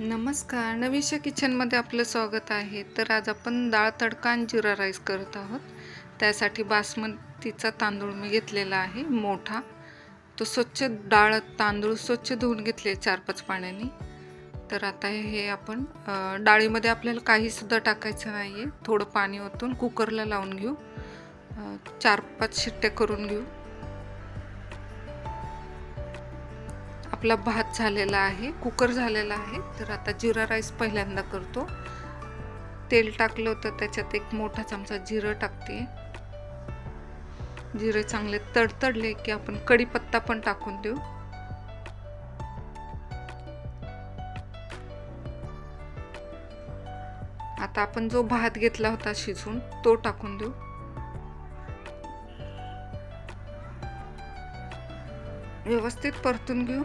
नमस्कार. नवीशा किचनमध्ये आपलं स्वागत आहे. तर आज आपण डाळ तडका आणि जिरा राईस करत आहोत. त्यासाठी बासमतीचा तांदूळ मी घेतलेला आहे मोठा. तो स्वच्छ डाळ तांदूळ स्वच्छ धुवून घेतले चार पाच पाण्याने. तर आता हे आपण डाळीमध्ये आपल्याला काहीसुद्धा टाकायचं नाही आहे थोडं पाणी ओतून कुकरला लावून घेऊ. चार पाच शिट्ट्या करून घेऊ. आपला भात झालेला आहे कुकर झालेला आहे. तर आता जिरा राईस पहिल्यांदा करतो. तेल टाकलं होतं त्याच्यात एक मोठा चमचा जिरं टाकते. जिरे चांगले तडतडले की आपण कढीपत्ता पण टाकून देऊ. आता आपण जो भात घेतला होता शिजून तो टाकून देऊ. व्यवस्थित परतून घेऊ.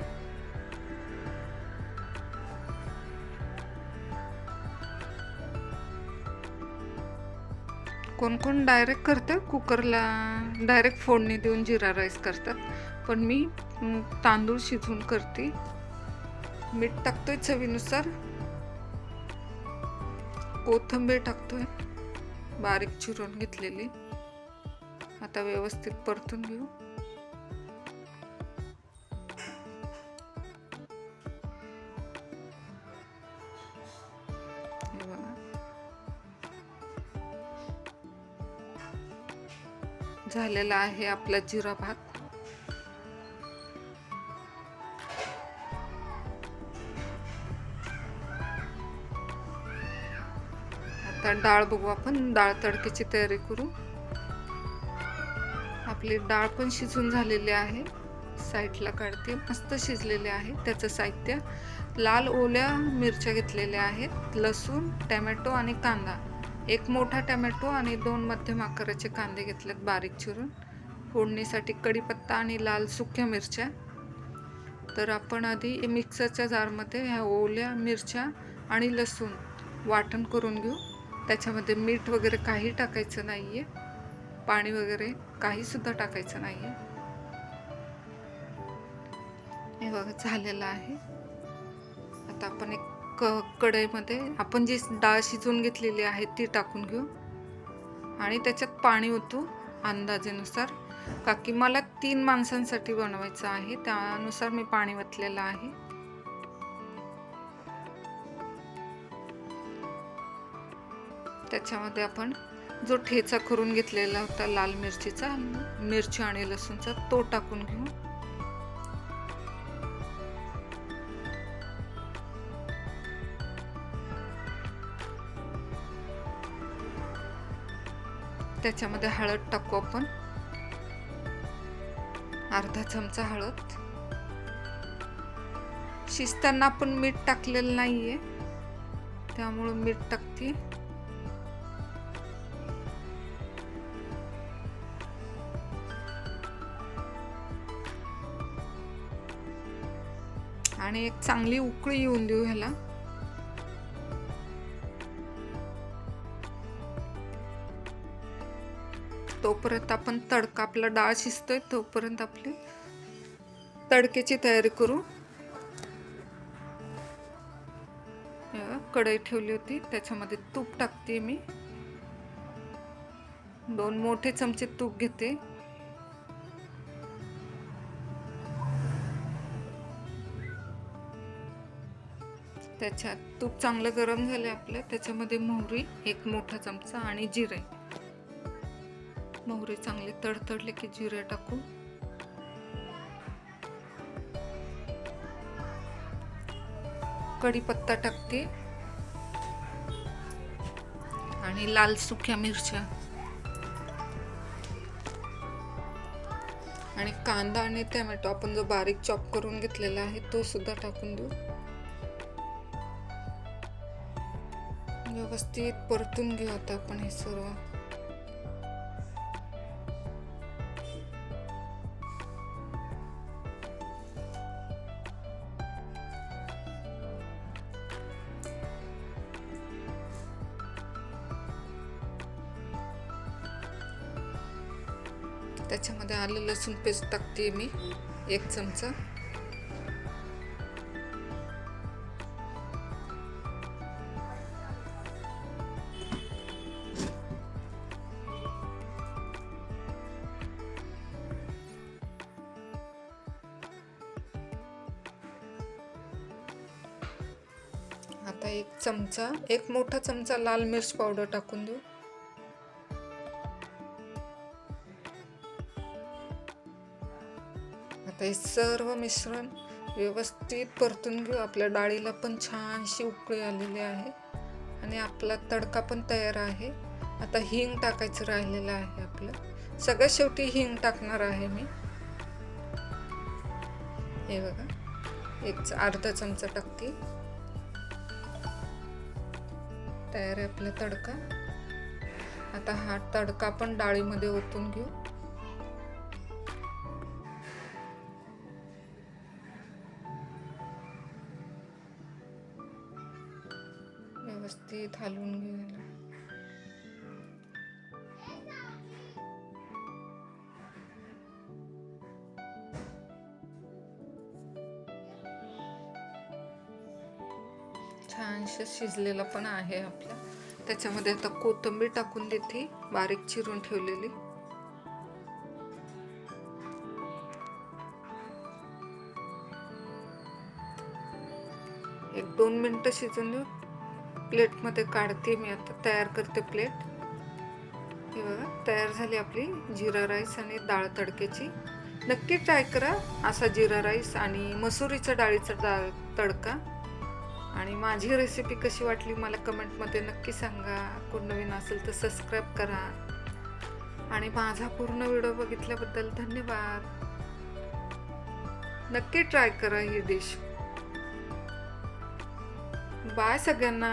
कोण कोण डायरेक्ट करतं? कुकरला डायरेक्ट फोडणी देऊन जिरा राईस करतात. पण मी तांदूळ शिजवून करते. मीठ टाकतोय चवीनुसार. कोथिंबीर टाकतोय. बारीक चिरून घेतलेली. आता व्यवस्थित परतून घेऊ. झालेला आहे आपला जिरा भात. आता डाळ बघू आपण डाळ तडक्याची तयारी करू. आपली डाळ पण शिजून झालेली आहे. साईडला काढते मस्त शिजलेले आहे. त्याचं साहित्य लाल ओल्या मिरच्या घेतलेल्या आहेत लसूण टॅमॅटो आणि कांदा. एक मोठा टॅमॅटो आणि दोन मध्यम आकाराचे कांदे घेतलेत बारीक चिरून. फोडणीसाठी कढीपत्ता आणि लाल सुक्या मिरच्या. तर आपण आधी मिक्सरच्या जारमध्ये ह्या ओल्या मिरच्या आणि लसूण वाटण करून घेऊ. त्याच्यामध्ये मीठ वगैरे काही टाकायचं नाही आहे पाणी वगैरे काहीसुद्धा टाकायचं नाही आहे हे बघा झालेलं आहे. आता आपण एक क कढईमध्ये आपण जी डाळ शिजवून घेतलेली आहे ती टाकून घेऊ. आणि त्याच्यात पाणी ओतू अंदाजेनुसार. का की मला तीन माणसांसाठी बनवायचं आहे त्यानुसार मी पाणी ओतलेलं आहे. त्याच्यामध्ये आपण जो ठेचा करून घेतलेला होता लाल मिरचीचा मिरची आणि लसूणचा तो टाकून घेऊ. त्याच्यामध्ये हळद टाकू आपण. अर्धा चमचा हळद. शिजताना आपण मीठ टाकलेलं नाहीये. त्यामुळं मीठ टाकते. आणि एक चांगली उकळी येऊन देऊ ह्याला. तोपर्यंत आपण तडका आपला डाळ शिजतोय तोपर्यंत आपली तडक्याची तयारी करू. कढई ठेवली होती त्याच्यामध्ये तूप टाकते मी. दोन मोठे चमचे तूप घेते. त्याच्यात तूप चांगलं गरम झाले आपलं त्याच्यामध्ये मोहरी एक मोठा चमचा आणि जिरे. मोहरी चांगली तडतडले की जिरे टाकू कढीपत्ता टाकते. आणि लाल सुक्या मिरच्या. आणि कांदा आणि टॅमॅटो आपण जो बारीक चॉप करून घेतलेला आहे तो सुद्धा टाकून देऊ. व्यवस्थित परतून घेऊ आता आपण हे सर्व. त्याच्यामध्ये आलं लसूण पेस्ट टाकते मी एक चमचा. आता एक चमचा एक मोठा चमचा लाल मिर्च पावडर टाकून देऊ. आता हे सर्व मिश्रण व्यवस्थित परतून घेऊ. आपल्या डाळीला पण छानशी उकळी आलेली आहे. आणि आपला तडका पण तयार आहे. आता हिंग टाकायचं राहिलेलं आहे आपलं. सगळ्यात शेवटी हिंग टाकणार आहे मी. हे बघा. एक च- अर्धा चमचा टाकते. तयार आहे आपला तडका. आता हा तडका पण डाळीमध्ये ओतून घेऊ. व्यवस्थित हलवून घ्यायला. छानश शिजलेला शिजलेलं पण आहे आपला. त्याच्यामध्ये आता कोथिंबीर टाकून देते. बारीक चिरून ठेवलेली. एक दोन मिनटं शिजून देऊ. प्लेटमध्ये काढते मी आता तयार करते प्लेट. हे बघा तयार झाली आपली जिरा राईस आणि डाळ तडक्याची नक्की ट्राय करा असा जिरा राईस आणि मसुरीच्या डाळीचा डाळ तडका. आणि माझी रेसिपी कशी वाटली मला कमेंटमध्ये नक्की सांगा. कोण नवीन असेल तर सबस्क्राईब करा. आणि माझा पूर्ण व्हिडिओ बघितल्याबद्दल धन्यवाद. नक्की ट्राय करा ही डिश. ಶುಭಾಸಗನ